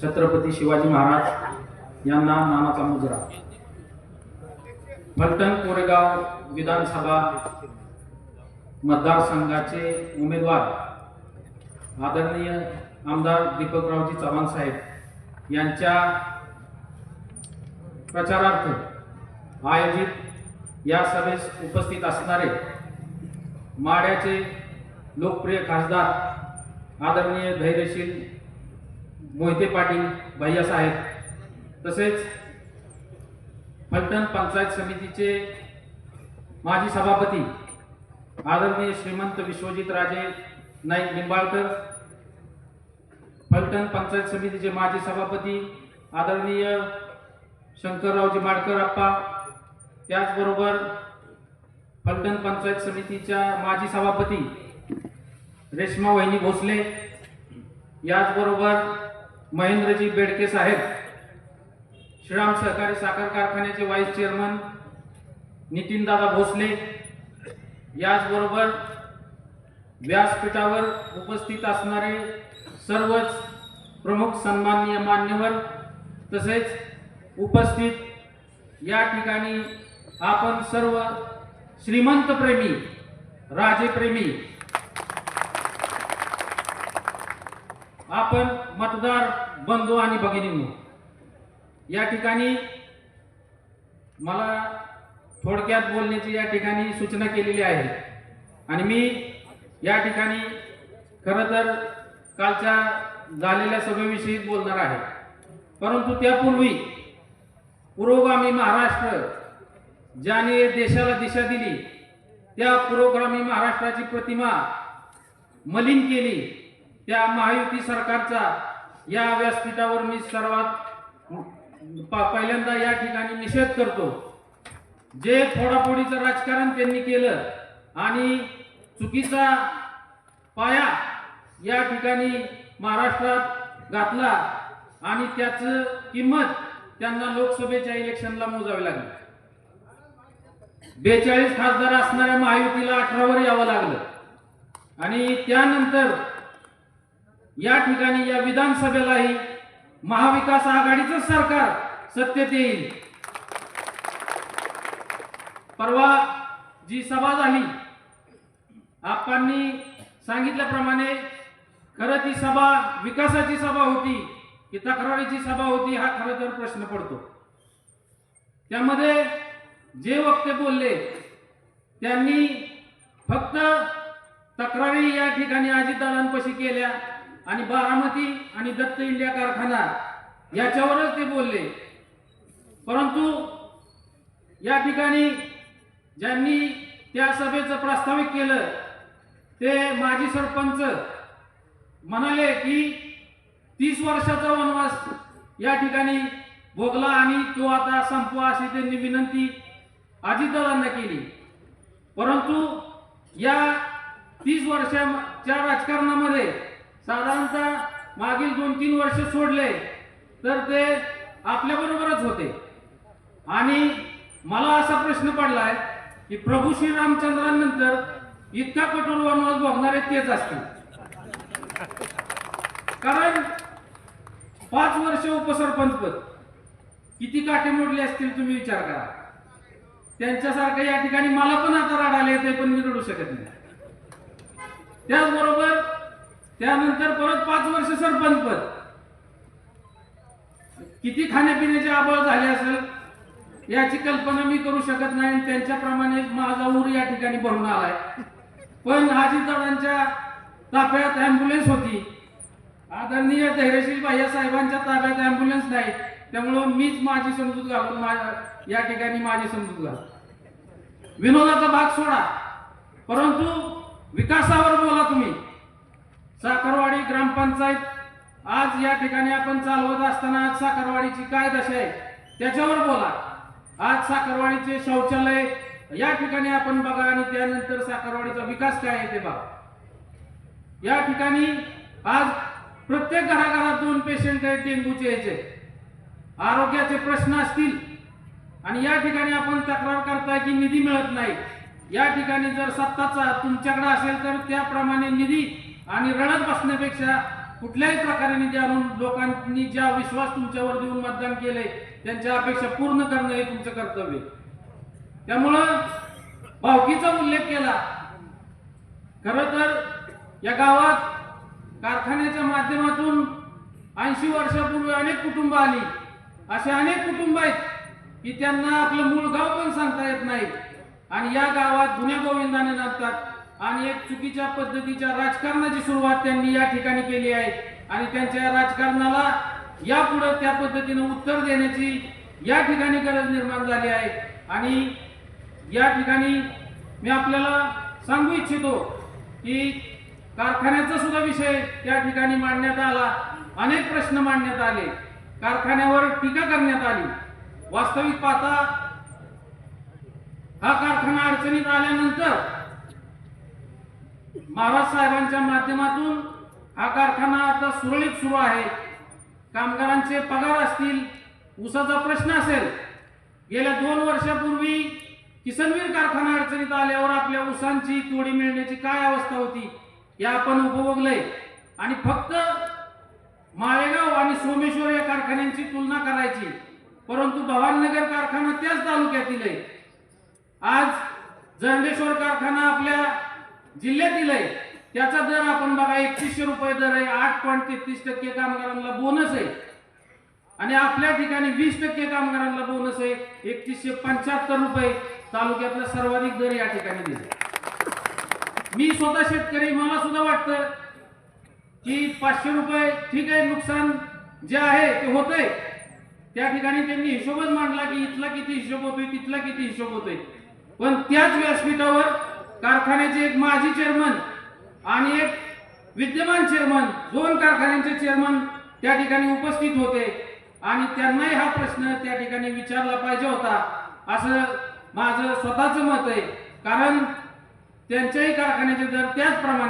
छत्रपती शिवाजी महाराज यांना नानाचा मुजरा. फलटण कोरेगाव विधानसभा मतदारसंघाचे उमेदवार आदरणीय आमदार दीपकरावजी चव्हाण साहेब यांच्या प्रचारार्थ आयोजित या सभेस उपस्थित असणारे माड्याचे लोकप्रिय खासदार आदरणीय धैर्यशील मोहिते पाटील भैया साहेब तसेच फलटण पंचायत समितीचे माजी सभापती आदरणीय श्रीमंत विश्वजित राजे नाईक निंबाळकर फलटण पंचायत समितीचे माजी सभापती आदरणीय शंकररावजी माडकर अप्पा त्याचबरोबर फलटण पंचायत समितीच्या माजी सभापती रेश्मा वहिनी भोसले याचबरोबर महेंद्रजी बेडके साहेब श्रीराम सहकारी साखर कारखान्याचे व्हाईस चेअरमन नितीनदादा भोसले याचबरोबर व्यासपीठावर उपस्थित असणारे सर्वच प्रमुख सन्माननीय मान्यवर तसेच उपस्थित या ठिकाणी आपण सर्व श्रीमंत प्रेमी राजेप्रेमी आपण मतदार बंधू आणि भगिनींनो या ठिकाणी मला थोडक्यात बोलण्याची या ठिकाणी सूचना केलेली आहे. आणि मी या ठिकाणी खरं तर कालच्या झालेल्या सभेविषयी बोलणार आहे. परंतु त्यापूर्वी पुरोगामी महाराष्ट्र ज्याने देशाला दिशा दिली त्या पुरोगामी महाराष्ट्राची प्रतिमा मलिन केली त्या महायुती सरकारचा या व्यासपीठावर मी सर्वात पहिल्यांदा या ठिकाणी निषेध करतो. जे फोडाफोडीचं राजकारण त्यांनी केलं आणि चुकीचा पाया या ठिकाणी महाराष्ट्रात घातला आणि त्याचं किंमत त्यांना लोकसभेच्या इलेक्शनला मोजावी लागली. बेचाळीस खासदार असणाऱ्या महायुतीला अठरावर यावं लागलं. आणि त्यानंतर या ठिकाणी या विधानसभेलाही महाविकास आघाडीचं सरकार सत्तेत येईल. परवा जी सभा झाली आपणनी सांगितल्याप्रमाणे खरं ती सभा विकासाची सभा होती की तक्रारीची सभा होती हा खरं तर प्रश्न पडतो. त्यामध्ये जे वक्ते बोलले त्यांनी फक्त तक्रारी या ठिकाणी अजितदादांपाशी केल्या आणि बारामती आणि दत्त इंडिया कारखाना याच्यावरच ते बोलले. परंतु या ठिकाणी ज्यांनी त्या सभेचं प्रास्ताविक केलं ते माजी सरपंच म्हणाले की तीस वर्षाचा वनवास या ठिकाणी भोगला आणि तो आता संपवा अशी त्यांनी विनंती अजितदादांना केली. परंतु या तीस वर्षाच्या राजकारणामध्ये साधारणतः मागील दोन तीन वर्ष सोडले तर ते आपल्याबरोबरच होते. आणि मला असा प्रश्न पडलाय की प्रभू श्रीरामचंद्रांनंतर इतका कठोर वनवास भोगणारे तेच असतील. कारण पाच वर्ष उपसरपंच पद. किती काटे मोडले असतील तुम्ही विचार करा. त्यांच्यासारखं या ठिकाणी मला पण आता राडायला येते पण मी रडू शकत नाही. त्याचबरोबर त्यानंतर परत पाच वर्ष सरपंच पद. किती खाण्यापिण्याचे आबळ झाले असेल याची कल्पना मी करू शकत नाही आणि त्यांच्याप्रमाणे माझा ऊर या ठिकाणी भरून आलाय. पण अजितदादांच्या ताफ्यात अँब्युलन्स होती. आदरणीय धैर्यशील भैया साहेबांच्या ताब्यात अँब्युलन्स नाही. त्यामुळं मीच माझी समजूत घालून माझ्या या ठिकाणी माझी समजूत घाल विनोदाचा भाग सोडा. परंतु विकासावर बोला तुम्ही. साखरवाडी ग्रामपंचायत आज या ठिकाणी आपण चालवत असताना आज साखरवाडीची काय दशा आहे त्याच्यावर बोला. आज साखरवाडीचे शौचालय या ठिकाणी आपण बघा आणि त्यानंतर साखरवाडीचा विकास काय आहे ते बघा. या ठिकाणी आज प्रत्येक घराघरात दोन पेशंट आहेत डेंग्यूचे याचे आरोग्याचे प्रश्न असतील आणि या ठिकाणी आपण तक्रार करताय की निधी मिळत नाही. या ठिकाणी जर सत्ताचा तुमच्याकडे असेल तर त्याप्रमाणे निधी आणि रडत बसण्यापेक्षा कुठल्याही प्रकारे जाणून लोकांनी ज्या विश्वास तुमच्यावर देऊन मतदान केले त्यांच्या अपेक्षा पूर्ण करणं हे तुमचं कर्तव्य त्यामुळं भावकीचा उल्लेख केला. खर तर या गावात कारखान्याच्या माध्यमातून ऐंशी वर्षापूर्वी अनेक कुटुंब आली. असे अनेक कुटुंब आहेत की त्यांना आपलं मूळ गाव पण सांगता येत नाही. आणि या गावात गुन्हे गोविंदाने नांदतात. आणि एक चुकीच्या पद्धतीच्या राजकारणाची सुरुवात त्यांनी या ठिकाणी केली आहे. आणि त्यांच्या या राजकारणाला यापुढे त्या पद्धतीने उत्तर देण्याची या ठिकाणी गरज निर्माण झाली आहे. आणि या ठिकाणी मी आपल्याला सांगू इच्छितो की कारखान्याचा सुद्धा विषय त्या ठिकाणी मांडण्यात आला. अनेक प्रश्न मांडण्यात आले. कारखान्यावर टीका करण्यात आली. वास्तविक पाहता हा कारखाना अडचणीत आल्यानंतर महाराज साहेबांच्या माध्यमातून हा कारखाना आता सुरळीत सुरू आहे. कामगारांचे पगार असतील ऊसाचा प्रश्न असेल. गेल्या दोन वर्षापूर्वी किसनवीर कारखाना अडचणीत आल्यावर आपल्या ऊसांची तोडी मिळण्याची काय अवस्था होती हे आपण उपभोगलंय. आणि फक्त माळेगाव आणि सोमेश्वर या कारखान्यांची तुलना करायची परंतु भवाननगर कारखाना त्याच तालुक्यातील आहे. आज जंडेश्वर कारखाना आपल्या जिल्ह्यातील आहे. त्याचा दर आपण बघा एकतीसशे रुपये दर आहे. आठ पॉईंट तेहतीस टक्के कामगारांना बोनस आहे. आणि आपल्या ठिकाणी वीस टक्के कामगारांना बोनस आहे. एकतीसशे पंच्याहत्तर रुपये तालुक्यातला सर्वाधिक दर या ठिकाणी दिले मी स्वतः शेतकरी मला सुद्धा वाटतं की पाचशे रुपये ठीक आहे नुकसान जे आहे ते होतंय. त्या ठिकाणी त्यांनी हिशोबच मांडला की इथला किती हिशोब होतोय तिथला किती हिशोब होतोय. पण त्याच व्यासपीठावर कारखान्याचे एक माजी चेअरमन आणि एक विद्यमान चेअरमन दोन कारखान्यांचे चेअरमन त्या ठिकाणी उपस्थित होते. आणि त्यांनाही हा प्रश्न त्या ठिकाणी विचारला पाहिजे होता. असं माझं स्वतःचं मत आहे. कारण त्यांच्याही कारखान्याचे दर त्याचप्रमाणे